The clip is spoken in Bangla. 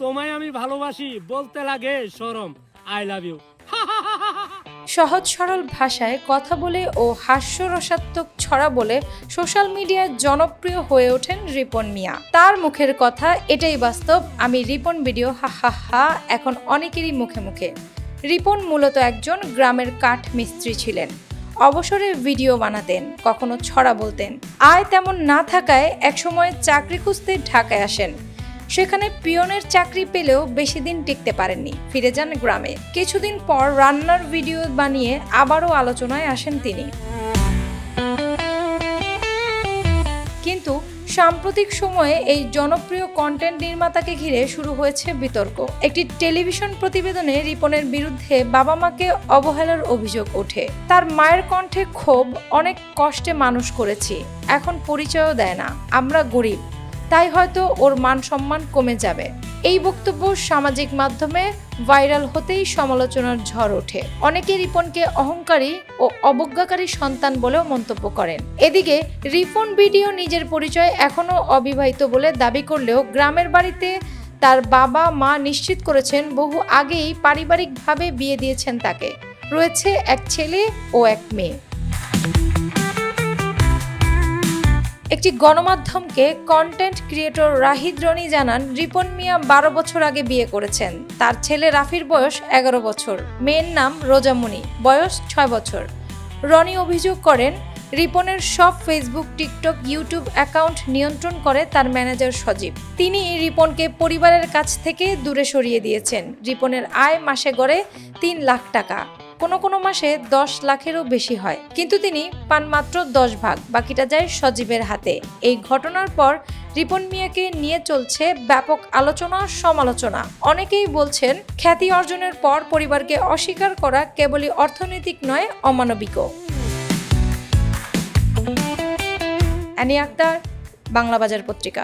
তোমায় আমি ভালোবাসি, বলতে লাগে সরম। আই লাভ ইউ সহজ সরল ভাষায় কথা বলে ও হাস্যরসাত্মক ছড়া বলে সোশ্যাল মিডিয়ায় জনপ্রিয় হয়ে ওঠেন রিপন মিয়া। তার মুখের কথা এটাই বাস্তব, আমি রিপন ভিডিও, হা হা হা, এখন অনেকেরই মুখে মুখে। রিপন মূলত একজন গ্রামের কাঠ মিস্ত্রি ছিলেন। অবসরে ভিডিও বানাতেন, কখনো ছড়া বলতেন। আয় তেমন না থাকায় একসময় চাকরি খুঁজতে ঢাকায় আসেন। সেখানে পিয়নের চাকরি পেলেও বেশি দিন টিকতে পারেননি। ফিরে যান গ্রামে। কিছুদিন পর রান্নার ভিডিও বানিয়ে আবারও আলোচনায় আসেন তিনি। কিন্তু সাম্প্রতিক সময়ে এই জনপ্রিয় কন্টেন্ট নির্মাতাকে ঘিরে শুরু হয়েছে বিতর্ক। একটি টেলিভিশন প্রতিবেদনে রিপনের বিরুদ্ধে বাবা মাকে অবহেলার অভিযোগ ওঠে। তার মায়ের কণ্ঠে ক্ষোভ, অনেক কষ্টে মানুষ করেছি। এখন পরিচয়ও দেয় না। আমরা গরিব। তাই হয়তো ওর মান সম্মান কমে যাবে। এই বক্তব্য সামাজিক মাধ্যমে ভাইরাল হতেই সমালোচনার ঝড় ওঠে। অনেকে রিপনকে অহংকারী ও অবজ্ঞাকারী সন্তান বলেও মন্তব্য করেন। এদিকে রিপন ভিডিও নিজের পরিচয় এখনও অবিবাহিত বলে দাবি করলেও গ্রামের বাড়িতে তার বাবা মা নিশ্চিত করেছেন বহু আগেই পারিবারিকভাবে বিয়ে দিয়েছেন তাকে। রয়েছে এক ছেলে ও এক মেয়ে। একটি গণমাধ্যমকে কন্টেন্ট ক্রিয়েটর রাহিদ রনি জানান, রিপন মিয়া বারো বছর আগে বিয়ে করেছেন। তার ছেলে রাফির বয়স এগারো বছর। মেয়ের নাম রোজামণি, বয়স ছয় বছর। রনি অভিযোগ করেন, রিপনের সব ফেসবুক টিকটক ইউটিউব অ্যাকাউন্ট নিয়ন্ত্রণ করে তার ম্যানেজার সজীব। তিনি রিপনকে পরিবারের কাছ থেকে দূরে সরিয়ে দিয়েছেন। রিপনের আয় মাসে গড়ে তিন লাখ টাকা। কোনো কোনো মাসে দশ লাখেরও বেশি হয়। কিন্তু তিনি পান মাত্র দশ ভাগ, বাকিটা যায় সজীবের হাতে। এই ঘটনার পর রিপন মিয়াকে নিয়ে চলছে ব্যাপক আলোচনা, সমালোচনা। অনেকেই বলছেন, খ্যাতি অর্জনের পর পরিবারকে অস্বীকার করা কেবলই অর্থনৈতিক নয়, অমানবিকও। অ্যানি আক্তার বাংলা বাজার পত্রিকা।